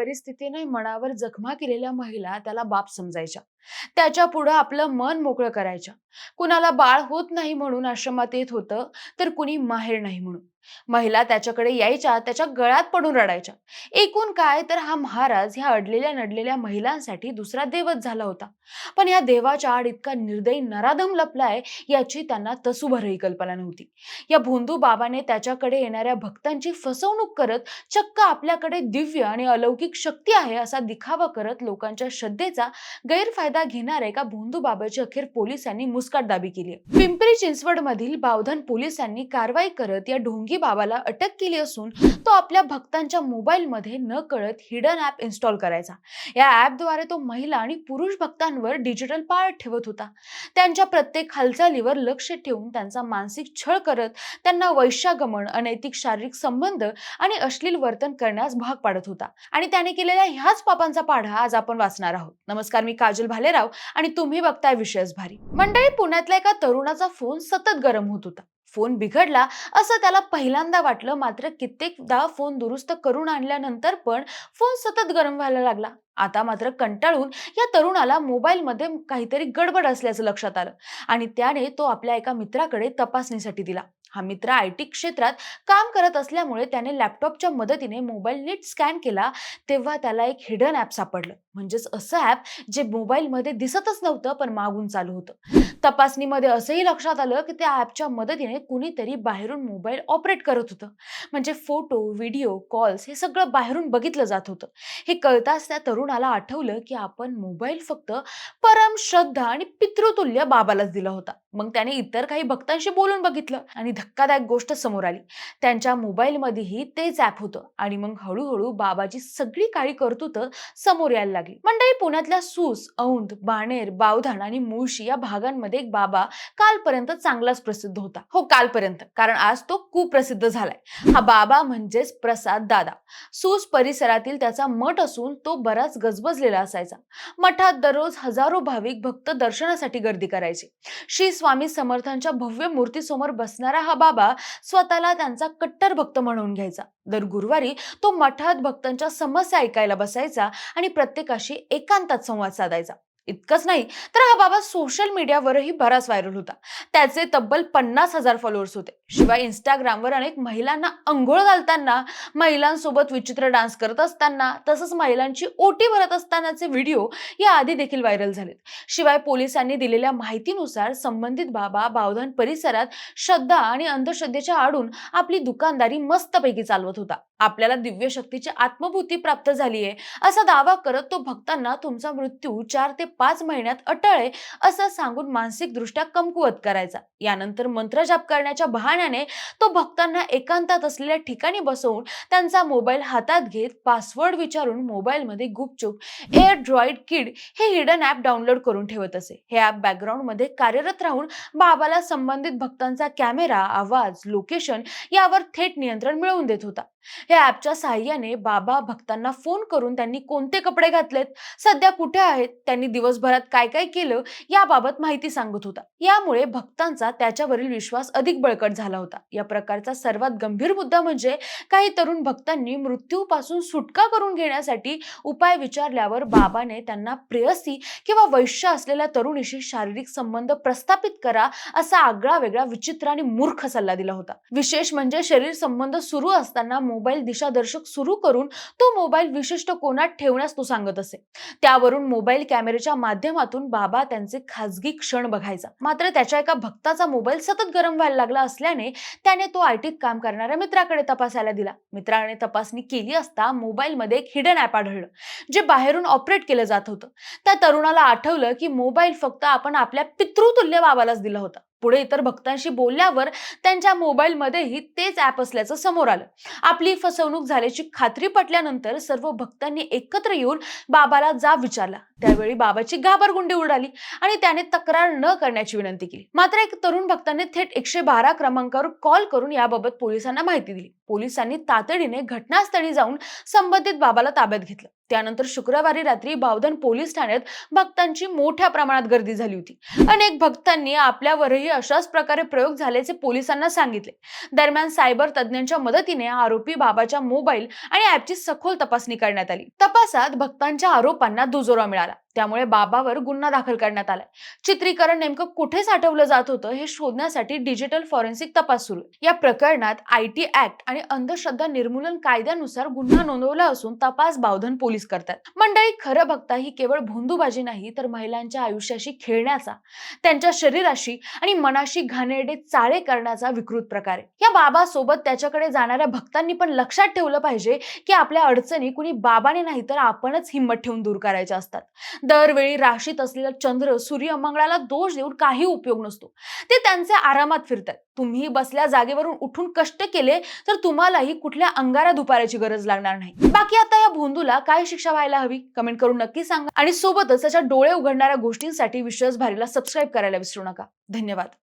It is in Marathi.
परिस्थितीने मनावर जखमा केलेल्या महिला त्याला बाप समजायच्या. त्याच्या पुढं आपलं मन मोकळं करायच्या. कुणाला बाळ होत नाही म्हणून आश्रमात येत होतं तर कुणी माहेर नाही म्हणून. महिला त्याच्याकडे यायच्या त्याच्या गळ्यात पडून रडायच्या. एकूण काय तर हा महाराज ह्या अडलेल्या नडलेल्या महिलांसाठी दुसरा देवच झाला होता. पण या देवाच्या आड इतका निर्दयी नराधम लपलाय याची त्यांना तसूभरही कल्पना नव्हती. या भोंदू बाबाने त्याच्याकडे येणाऱ्या भक्तांची फसवणूक करत चक्क आपल्याकडे दिव्य आणि अलौकिक शक्ती आहे असा दिखावा करत लोकांच्या श्रद्धेचा गैरफायदा घेणाऱ्या एका भोंदू बाबाची अखेर पोलिसांनी मुस्काटदाबी केली पिंपरी चिंचवड मधील बावधन पोलिसांनी कारवाई करत या ढोंगी बाबाला अटक केली असून तो आपल्या भक्तांच्या मोबाईलमध्ये न कळत हिडन ऍप इन्स्टॉल करायचा. या ॲपद्वारे तो महिला आणि पुरुष भक्तांवर डिजिटल पाळ ठेवत होता. त्यांच्या प्रत्येक हालचालीवर लक्ष ठेवून त्यांचा मानसिक छळ करत त्यांना वैश्यागमन अनैतिक शारीरिक संबंध आणि अश्लील वर्तन करण्यास भाग पाडत होता. आणि त्याने केलेल्या ह्याच पापांचा पाढा आज आपण वाचणार आहोत. नमस्कार मी काजल भालेराव आणि तुम्ही बघताय विशेष भारी. मंडळी पुण्यातल्या एका तरुणाचा फोन सतत गरम होत होता. फोन बिघडला असं त्याला पहिल्यांदा वाटलं. मात्र कित्येकदा फोन दुरुस्त करून आणल्यानंतर पण फोन सतत गरम व्हायला लागला. आता मात्र कंटाळून या तरुणाला मोबाईलमध्ये काहीतरी गडबड असल्याचं लक्षात आलं. आणि त्याने तो आपल्या एका मित्राकडे तपासणीसाठी दिला. हा मित्र आय टी क्षेत्रात काम करत असल्यामुळे त्याने लॅपटॉपच्या मदतीने मोबाईल नीट स्कॅन केला तेव्हा त्याला एक हिडन ॲप सापडलं. म्हणजेच असं ॲप जे मोबाईलमध्ये दिसतच नव्हतं पण मागून चालू होतं. तपासणीमध्ये असंही लक्षात आलं की त्या ॲपच्या मदतीने कुणीतरी बाहेरून मोबाईल ऑपरेट करत होतं. म्हणजे फोटो व्हिडिओ कॉल्स हे सगळं बाहेरून बघितलं जात होतं. हे कळताच त्या तरुणाला आठवलं की आपण मोबाईल फक्त परम श्रद्धा आणि पितृतुल्य बाबालाच दिला होता. मग त्याने इतर काही भक्तांशी बोलून बघितलं आणि धक्कादायक गोष्ट समोर आली. त्यांच्या मोबाईलमध्येही तेच ॲप होतं आणि मग हळूहळू बाबाची सगळी काळी करतूत समोर यायला लागली. मंडळी पुण्यातल्या सूस औंध बाणेर बावधान आणि मुळशी या भागांमध्ये एक बाबा कालपर्यंत चांगलाच प्रसिद्ध होता. हो कालपर्यंत. कारण आज तो कुप्रसिद्ध झालाय. हा बाबा म्हणजेच प्रसाद दादा. सूस परिसरातील त्याचा मठ असून तो बराच गजबजलेला असायचा. मठात दररोज हजारो भाविक भक्त दर्शनासाठी गर्दी करायचे. श्री स्वामी समर्थांच्या भव्य मूर्तीसमोर बसणारा हा बाबा स्वतःला त्यांचा कट्टर भक्त म्हणून घ्यायचा. दर गुरुवारी तो मठात भक्तांच्या समस्या ऐकायला बसायचा आणि प्रत्येकाशी एकांतात संवाद साधायचा. इतकंच नाही तर हा बाबा सोशल मीडियावरही बराच व्हायरल होता. त्याचे तब्बल पन्नास हजार फॉलोअर्स होते. शिवाय इंस्टाग्रामवर अनेक महिलांना अंघोळ घालताना महिलांसोबत विचित्र डान्स करत असताना तसंच महिलांची ओटी भरत असतानाचे व्हिडिओ या आधी देखील व्हायरल झालेत. शिवाय पोलिसांनी दिलेल्या माहितीनुसार संबंधित बाबा बावधन परिसरात श्रद्धा आणि अंधश्रद्धेच्या आडून आपली दुकानदारी मस्तपैकी चालवत होता. आपल्याला दिव्य शक्तीची आत्मभूती प्राप्त झाली आहे असा दावा करत तो भक्तांना तुमचा मृत्यू चार ते पाच महिन्यात अटळ असं सांगून मानसिकदृष्ट्या कमकुवत करायचा. यानंतर मंत्रजाप करण्याच्या बहाण्याने तो भक्तांना एकांतात असलेल्या ठिकाणी बसवून त्यांचा मोबाईल हातात घेत पासवर्ड विचारून मोबाईलमध्ये गुपचूप एअर ड्रॉइड किड हे हिडन ॲप डाउनलोड करून ठेवत असे. हे ॲप बॅकग्राऊंडमध्ये कार्यरत राहून बाबाला संबंधित भक्तांचा कॅमेरा आवाज लोकेशन यावर थेट नियंत्रण मिळवून देत होता. या ॲपच्या सहाय्याने बाबा भक्तांना फोन करून त्यांनी कोणते कपडे घातलेत सध्या कुठे आहेत त्यांनी दिवसभरात काय काय केलं याबाबत माहिती सांगत होता. यामुळे भक्तांचा त्याच्यावरील विश्वास अधिक बळकट झाला होता. या प्रकारचा सर्वात गंभीर मुद्दा म्हणजे काही तरुण भक्तांनी मृत्यूपासून सुटका करून घेण्यासाठी उपाय विचारल्यावर बाबाने त्यांना प्रेयसी किंवा वैश्य असलेल्या तरुणीशी शारीरिक संबंध प्रस्थापित करा असा आगळा वेगळा विचित्र आणि मूर्ख सल्ला दिला होता. विशेष म्हणजे शरीर संबंध सुरू असताना मोबाईल दिशादर्शक सुरू करून तो मोबाईल विशिष्ट कोणात ठेवण्यास तो सांगत असे. त्यावरून मोबाईल कॅमेऱ्याच्या माध्यमातून बाबा त्यांचे खाजगी क्षण बघायचा. मात्र त्याच्या एका भक्ताचा मोबाईल सतत गरम व्हायला लागला असल्याने त्याने तो आयटीत काम करणाऱ्या मित्राकडे तपासायला दिला. मित्राने तपासणी केली असता मोबाईलमध्ये एक हिडन ॲप आढळलं जे बाहेरून ऑपरेट केलं जात होतं. त्या तरुणाला आठवलं की मोबाईल फक्त आपण आपल्या पितृतुल्य बाबालाच दिला होता. पुढे इतर भक्तांशी बोलल्यावर त्यांच्या मोबाईलमध्येही तेच ॲप असल्याचं समोर आलं. आपली फसवणूक झाल्याची खात्री पटल्यानंतर सर्व भक्तांनी एकत्र येऊन बाबाला जाब विचारला. त्यावेळी बाबाची घाबरगुंडी उडाली आणि त्याने तक्रार न करण्याची विनंती केली. मात्र एक तरुण भक्ताने थेट एकशे बारा क्रमांकावर कॉल करून याबाबत पोलिसांना माहिती दिली. पोलिसांनी तातडीने घटनास्थळी जाऊन संबंधित बाबाला ताब्यात घेतलं. त्यानंतर शुक्रवारी रात्री बावधन पोलीस ठाण्यात भक्तांची मोठ्या प्रमाणात गर्दी झाली होती. अनेक भक्तांनी आपल्यावरही अशाच प्रकारे प्रयोग झाल्याचे पोलिसांना सांगितले. दरम्यान सायबर तज्ज्ञांच्या मदतीने आरोपी बाबाच्या मोबाईल आणि ऍपची सखोल तपासणी करण्यात आली. तपासात भक्तांच्या आरोपांना दुजोरा मिळाला. त्यामुळे बाबावर गुन्हा दाखल करण्यात आलाय. चित्रीकरण नेमकं कुठे साठवलं जात होतं हे शोधण्यासाठी डिजिटल फॉरेन्सिक तपास सुरू या प्रकरणात आय टी ऍक्ट आणि अंधश्रद्धा निर्मूलन कायद्यानुसार गुन्हा नोंदवला असून तपास बावधन पोलीस करतात. मंडळी खरं बघता ही केवळ भोंदूबाजी नाही तर महिलांच्या आयुष्याशी खेळण्याचा त्यांच्या शरीराशी आणि मनाशी घाणेरडे चाळे करण्याचा विकृत प्रकार आहे. या बाबासोबत त्याच्याकडे जाणाऱ्या भक्तांनी पण लक्षात ठेवलं पाहिजे की आपल्या अडचणी कुणी बाबाने नाही तर आपणच हिंमत ठेवून दूर करायच्या असतात. दरवेळी राशीत असलेला चंद्र सूर्य मंगळाला दोष देऊन काही उपयोग नसतो. ते त्यांचे आरामात फिरतात. तुम्ही बसल्या जागेवरून उठून कष्ट केले तर तुम्हालाही कुठल्या अंगारा दुपाराची गरज लागणार नाही. बाकी आता या भोंदूला काय शिक्षा व्हायला हवी? कमेंट करून नक्की सांगा. आणि सोबतच त्याच्या डोळे उघडणाऱ्या गोष्टींसाठी विश्वास भारीला सबस्क्राईब करायला विसरू नका. धन्यवाद.